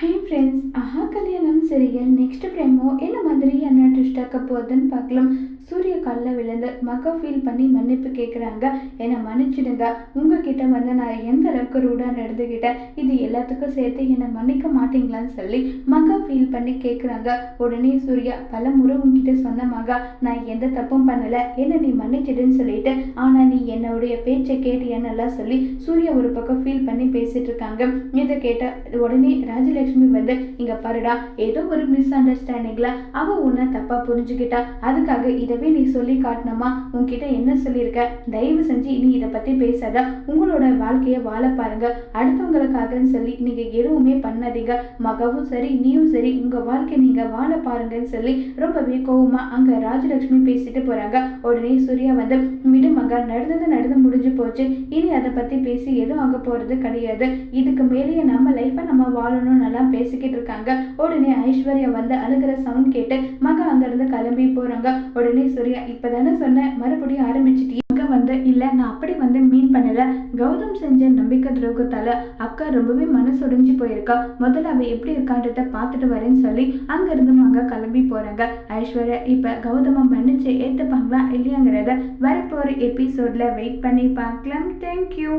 Hi friends ஆஹா கல்யாணம் serial next பிரேமோ என்ன மாதிரியான ட்விஸ்ட் ஆக்க போகுதுன்னு பார்க்கலாம். சூரிய காலில் விழுந்து மக ஃபீல் பண்ணி மன்னிப்பு கேட்குறாங்க என்னை மன்னிச்சிடுங்க. உங்ககிட்ட வந்து நான் எந்த அளவுக்கு ரூடாக நடந்துக்கிட்டேன்? இது எல்லாத்துக்கும் சேர்த்து என்னை மன்னிக்க மாட்டீங்களான்னு சொல்லி மகா ஃபீல் பண்ணி கேட்குறாங்க உடனே சூர்யா பல முறை உங்ககிட்ட சொன்ன மகா நான் எந்த தப்பும் பண்ணலை. என்ன நீ மன்னிச்சிடுன்னு சொல்லிட்டு ஆனால் நீ என்னுடைய பேச்சை கேட்டு என்னெல்லாம் சொல்லி சூர்யா ஒரு பக்கம் ஃபீல் பண்ணி பேசிட்டு இருக்காங்க. இதை கேட்ட உடனே ராஜலட்சுமி வந்து இங்கே பாருடா ஏதோ ஒரு மிஸ் அண்டர்ஸ்டாண்டிங்கில் அவள் உன்னை தப்பா புரிஞ்சுக்கிட்டா அதுக்காக இதவே நீ சொல்லி காட்டணுமா? உன்கிட்ட என்ன சொல்லியிருக்க? தயவு செஞ்சு நீ இதை பத்தி பேசாத. உங்களோட வாழ்க்கையை வாழ பாருங்க. அடுத்தவங்களுக்காகன்னு சொல்லி நீங்க எதுவுமே பண்ணாதீங்க. மகவும் சரி நீயும் சரி உங்க வாழ்க்கை நீங்க வாழ பாருங்கன்னு சொல்லி ரொம்பவே கோவமா அங்க ராஜலட்சுமி பேசிட்டு போறாங்க. உடனே சூர்யா வந்து விடு மகா நடந்தது நடந்து முடிஞ்சு போச்சு. இனி அதை பத்தி பேசி எதுவும் ஆக போறது கிடையாது. இதுக்கு மேலேயே நம்ம லைஃப்பை வாழணும்னு எல்லாம் பேசிக்கிட்டு இருக்காங்க. உடனே ஐஸ்வர்யா வந்து அழுகிற சவுண்ட் கேட்டு மகா அங்கிருந்து கிளம்பி போறாங்க. உடனே சூர்யா இப்பதானே சொன்னேன் மறுபடியும் ஆரம்பிச்சிட்டீங்க மகா வந்து இல்ல நான் அப்படி வந்து மீன் பண்ணல. கௌதம் செஞ்ச நம்பிக்கை துரோகத்தால அக்கா ரொம்பவே மனசு உடைஞ்சு போயிருக்கா. முதல்ல அவ எப்படி இருக்கான்றத பார்த்துட்டு வரேன்னு சொல்லி அங்கிருந்து மகா கிளம்பி போறாங்க. ஐஸ்வர்யா இப்ப கௌதம மன்னிச்சு ஏத்துப்பாங்களா இல்லையாங்கிறத வரப்போற எபிசோட்ல வெயிட் பண்ணி பார்க்கலாம். தேங்க்யூ